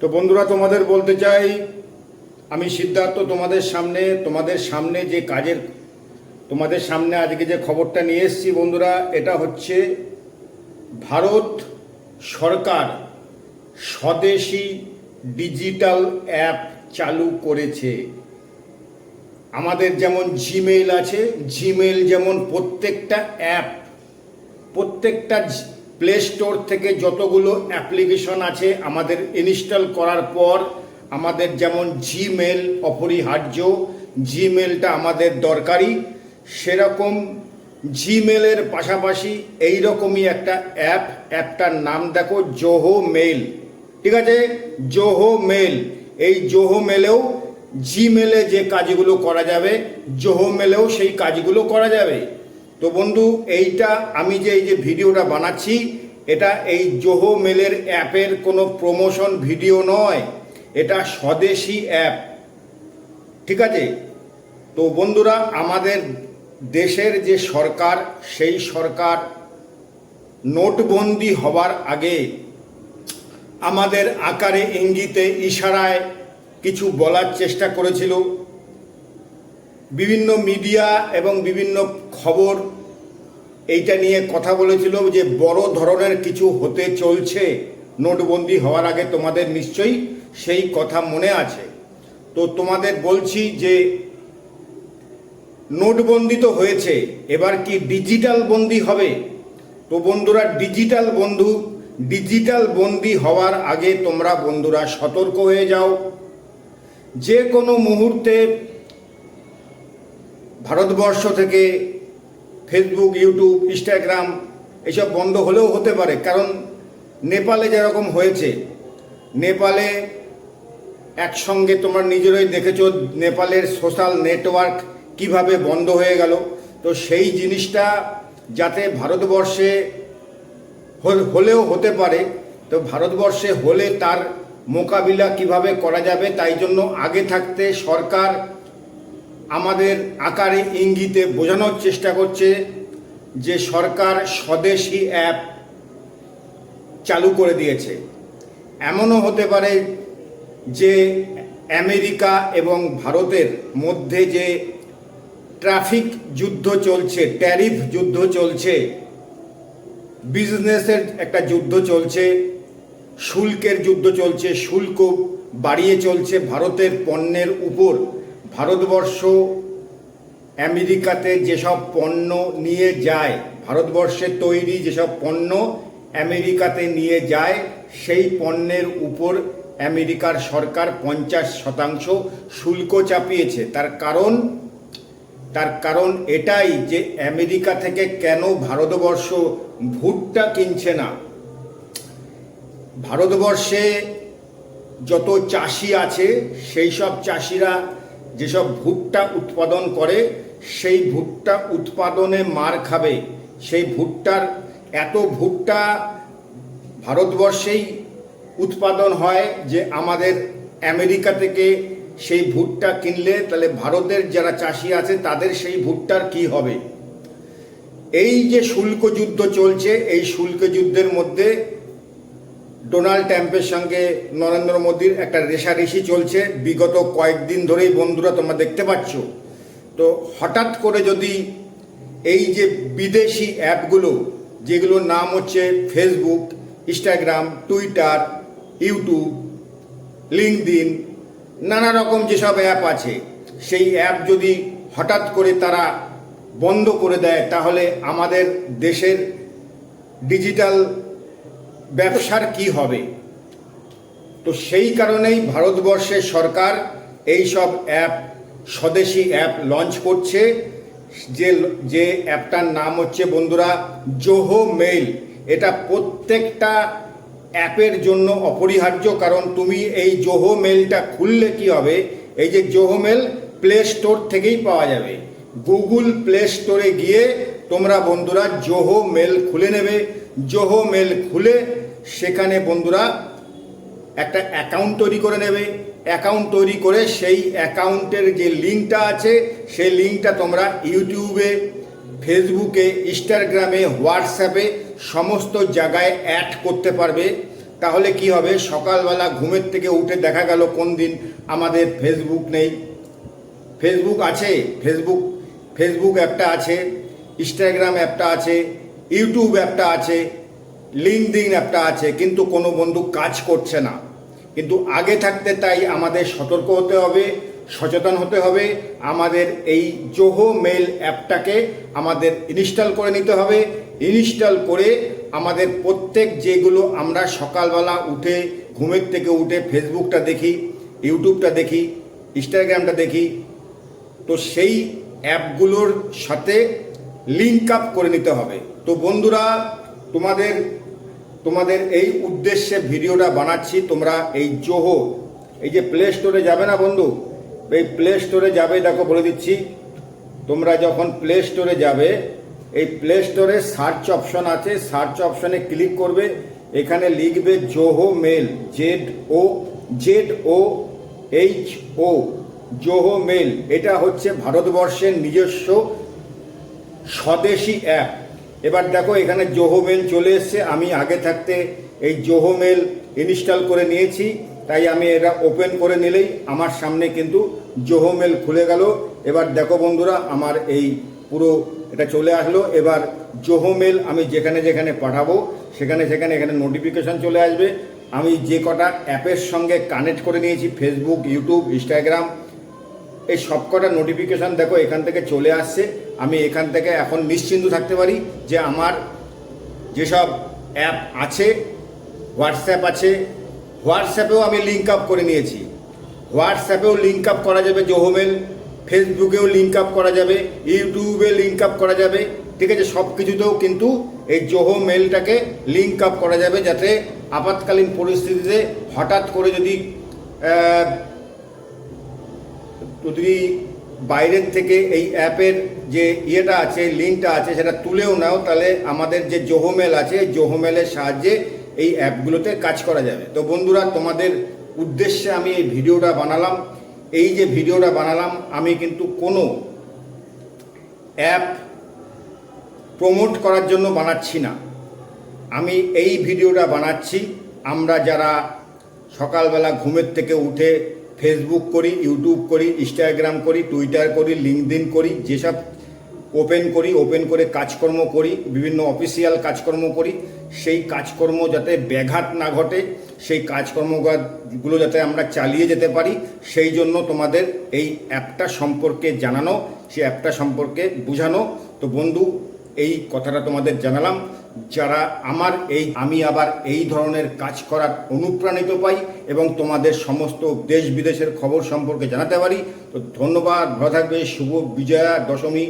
তো বন্ধুরা, তোমাদের বলতে চাই, আমি সিদ্ধার্থ তোমাদের সামনে তোমাদের সামনে যে কাজের, তোমাদের সামনে আজকে যে খবরটা নিয়ে এসেছি বন্ধুরা, এটা হচ্ছে ভারত সরকার স্বদেশি ডিজিটাল অ্যাপ চালু করেছে। আমাদের যেমন জিমেইল আছে, জিমেইল যেমন প্রত্যেকটা অ্যাপ, প্রত্যেকটা প্লে স্টোর থেকে যতগুলো অ্যাপ্লিকেশন আছে আমাদের ইনস্টল করার পর আমাদের যেমন জিমেল অপরিহার্য জিমেলটা আমাদের দরকারি। সেরকম জিমেলের পাশাপাশি এই রকমই একটা অ্যাপ অ্যাপটার নাম দেখো জোহো মেল ঠিক আছে? জোহো মেল এই জোহো মেলেও জিমেলে যে কাজগুলো করা যাবে জোহো মেলেও সেই কাজগুলো করা যাবে। তো বন্ধু, এইটা আমি যে এই যে ভিডিওটা বানাচ্ছি, এটা এই জোহো মেলের অ্যাপের কোনো প্রমোশন ভিডিও নয়, এটা স্বদেশি অ্যাপ। ঠিক আছে? তো বন্ধুরা, আমাদের দেশের যে সরকার, সেই সরকার নোটবন্দি হবার আগে আমাদের আকারে ইঙ্গিতে, ইশারায় কিছু বলার চেষ্টা করেছিল। বিভিন্ন মিডিয়া এবং বিভিন্ন খবর এইটা নিয়ে কথা বলেছিল যে বড় ধরনের কিছু হতে চলছে। নোটবন্দি হওয়ার আগে তোমাদের নিশ্চয়ই সেই কথা মনে আছে। তো তোমাদের বলছি যে নোটবন্দি তো হয়েছে, এবার কি ডিজিটাল বন্দি হবে? তো বন্ধুরা, ডিজিটাল বন্ধু, ডিজিটাল বন্দি হওয়ার আগে তোমরা বন্ধুরা সতর্ক হয়ে যাও। যে কোনো মুহূর্তে ভারতবর্ষ থেকে ফেসবুক ইউটিউব ইনস্টাগ্রাম এসব বন্ধ হলেও হতে পারে। কারণ নেপালে যেরকম হয়েছে, নেপালে একসঙ্গে তোমার নিজেরাই দেখেছ নেপালের সোশ্যাল নেটওয়ার্ক কীভাবে বন্ধ হয়ে গেল। তো সেই জিনিসটা যাতে ভারতবর্ষে হলেও হতে পারে, তো ভারতবর্ষে হলে তার মোকাবিলা কীভাবে করা যাবে তাই জন্য আগে থাকতে সরকার আমাদের আকারে ইঙ্গিতে বোঝানোর চেষ্টা করছে যে সরকার স্বদেশি অ্যাপ চালু করে দিয়েছে। এমনও হতে পারে যে আমেরিকা এবং ভারতের মধ্যে যে ট্রাফিক যুদ্ধ চলছে, ট্যারিফ যুদ্ধ চলছে, বিজনেসের একটা যুদ্ধ চলছে, শুল্কের যুদ্ধ চলছে, শুল্ক বাড়িয়ে চলছে ভারতের পণ্যের উপর। ভারতবর্ষ আমেরিকাতে যেসব পণ্য নিয়ে যায়, ভারতবর্ষে তৈরি যেসব পণ্য আমেরিকাতে নিয়ে যায়, সেই পণ্যের উপর আমেরিকার সরকার পঞ্চাশ শতাংশ শুল্ক চাপিয়েছে। তার কারণ তার কারণ এটাই যে আমেরিকা থেকে কেন ভারতবর্ষ ভুট্টা কিনছে না। ভারতবর্ষে যত চাষি আছে, সেই সব চাষিরা যেসব ভুট্টা উৎপাদন করে, সেই ভুট্টা উৎপাদনে মার খাবে। সেই ভুট্টার, এত ভুট্টা ভারতবর্ষেই উৎপাদন হয় যে আমাদের আমেরিকা থেকে সেই ভুট্টা কিনলে, তাহলে ভারতের যারা চাষি আছে, তাদের সেই ভুট্টার কি হবে? এই যে শুল্ক যুদ্ধ চলছে, এই শুল্ক যুদ্ধের মধ্যে ডোনাল্ড ট্রাম্পের সঙ্গে নরেন্দ্র মোদীর একটা রেশারেশি চলছে। বিগত কয়েকদিন ধরেই বন্ধুরা তোমরা দেখতে পাচ্ছ। তো হঠাৎ করে যদি এই যে বিদেশি অ্যাপগুলো, যেগুলোর নাম হচ্ছে Facebook, Instagram, Twitter, YouTube LinkedIn নানা রকম যেসব অ্যাপ আছে, সেই অ্যাপ যদি হঠাৎ করে তারা বন্ধ করে দেয়, তাহলে আমাদের দেশের ডিজিটাল ব্যবসার কি হবে? তো সেই কারণেই ভারতবর্ষের সরকার এই সব অ্যাপ, স্বদেশি অ্যাপ লঞ্চ করছে। যে যে অ্যাপটার নাম হচ্ছে বন্ধুরা জোহো মেইল। এটা প্রত্যেকটা অ্যাপের জন্য অপরিহার্য, কারণ তুমি এই জোহো মেলটা খুললে কি হবে? এই যে জোহো মেল প্লে স্টোর থেকেই পাওয়া যাবে। গুগল প্লে স্টোরে গিয়ে তোমরা বন্ধুরা জোহো মেল খুলে নেবে। জোহো মেল খুলে সেখানে বন্ধুরা একটা অ্যাকাউন্ট তৈরি করে নেবে। অ্যাকাউন্ট তৈরি করে সেই অ্যাকাউন্টের যে লিঙ্কটা আছে, সেই লিঙ্কটা তোমরা ইউটিউবে, ফেসবুকে, ইনস্টাগ্রামে, হোয়াটসঅ্যাপে সমস্ত জায়গায় অ্যাড করতে পারবে। তাহলে কি হবে? সকালবেলা ঘুমের থেকে উঠে দেখা গেল কোন দিন আমাদের ফেসবুক নেই। ফেসবুক আছে, ফেসবুক ফেসবুক অ্যাপটা আছে, ইনস্টাগ্রাম অ্যাপটা আছে ইউটিউব অ্যাপটা আছে লিঙ্কডিন অ্যাপটা আছে, কিন্তু কোনো বন্ধু কাজ করছে না। কিন্তু আগে থাকতে তাই আমাদের সতর্ক হতে হবে, সচেতন হতে হবে, আমাদের এই জোহো মেল অ্যাপটাকে আমাদের ইনস্টল করে নিতে হবে। ইনস্টল করে আমাদের প্রত্যেক যেগুলো আমরা সকালবেলা উঠে, ঘুমের থেকে উঠে ফেসবুকটা দেখি ইউটিউবটা দেখি ইনস্টাগ্রামটা দেখি, তো সেই অ্যাপগুলোর সাথে লিঙ্ক আপ করে নিতে হবে। তো বন্ধুরা, তোমাদের তোমাদের এই উদ্দেশ্যে ভিডিওটা বানাচ্ছি। তোমরা এই জোহো, এই যে প্লে স্টোরে যাবে না বন্ধু? এই প্লে স্টোরে যাবে, দেখো বলে দিচ্ছি। তোমরা যখন প্লে স্টোরে যাবে, এই প্লে স্টোরে সার্চ অপশন আছে। সার্চ অপশনে ক্লিক করবে। এখানে লিখবে Zoho mail Z O Z O H O Zoho mail এটা হচ্ছে ভারতবর্ষের নিজস্ব স্বদেশি অ্যাপ এবার দেখো, এখানে জোহো মেল চলে এসছে। আমি আগে থাকতে এই জোহো মেল ইনস্টল করে নিয়েছি, তাই আমি এটা ওপেন করে নিলেই আমার সামনে কিন্তু জোহো মেল খুলে গেল। এবার দেখো বন্ধুরা, আমার এই পুরো এটা চলে আসলো। এবার জোহো মেল আমি যেখানে যেখানে পাঠাবো, সেখানে সেখানে এখানে নোটিফিকেশন চলে আসবে। আমি যে কটা অ্যাপের সঙ্গে কানেক্ট করে নিয়েছি ফেসবুক ইউটিউব ইনস্টাগ্রাম এই সবকটা নোটিফিকেশান দেখো, এখান থেকে চলে আসছে। আমি এখান থেকে এখন নিশ্চিন্ত থাকতে পারি যে আমার যেসব অ্যাপ আছে হোয়াটসঅ্যাপ আছে হোয়াটসঅ্যাপেও আমি লিঙ্ক আপ করে নিয়েছি। হোয়াটসঅ্যাপেও লিঙ্ক আপ করা যাবে জোহোমেল ফেসবুকেও লিঙ্ক আপ করা যাবে ইউটিউবে লিঙ্ক আপ করা যাবে, ঠিক আছে? সব কিছুতেও কিন্তু এই জোহো মেলটাকে লিঙ্ক আপ করা যাবে যাতে আপাতকালীন পরিস্থিতিতে হঠাৎ করে যদি যদি বাইরের থেকে এই অ্যাপের যে ইয়েটা আছে, লিঙ্কটা আছে, সেটা তুলেও নাও, তাহলে আমাদের যে জোহোমেল আছে জোহোমেলের সাহায্যে এই অ্যাপগুলোতে কাজ করা যাবে। তো বন্ধুরা, তোমাদের উদ্দেশ্যে আমি এই ভিডিওটা বানালাম। এই যে ভিডিওটা বানালাম, আমি কিন্তু কোনো অ্যাপ প্রমোট করার জন্য বানাচ্ছি না। আমি এই ভিডিওটা বানাচ্ছি। আমরা যারা সকালবেলা ঘুমের থেকে উঠে ফেসবুক করি ইউটিউব করি ইনস্টাগ্রাম করি টুইটার করি লিঙ্কডিন করি, যেসব ওপেন করি ওপেন করে কাজকর্ম করি, বিভিন্ন অফিসিয়াল কাজকর্ম করি, সেই কাজকর্ম যাতে ব্যাঘাত না ঘটে, সেই কাজকর্মগুলো যাতে আমরা চালিয়ে যেতে পারি, সেই জন্য তোমাদের এই অ্যাপটা সম্পর্কে জানানো, সেই অ্যাপটা সম্পর্কে বোঝানো। তো বন্ধু এই কথাটা তোমাদের জানালাম। যারা আমার এই, আমি আবার এই ধরনের কাজ করার অনুপ্রাণিত পাই এবং তোমাদের সমস্ত দেশ বিদেশের খবর সম্পর্কে জানাতে পারি, তো ধন্যবাদ। ভালো থাকবে, শুভ বিজয়া দশমী।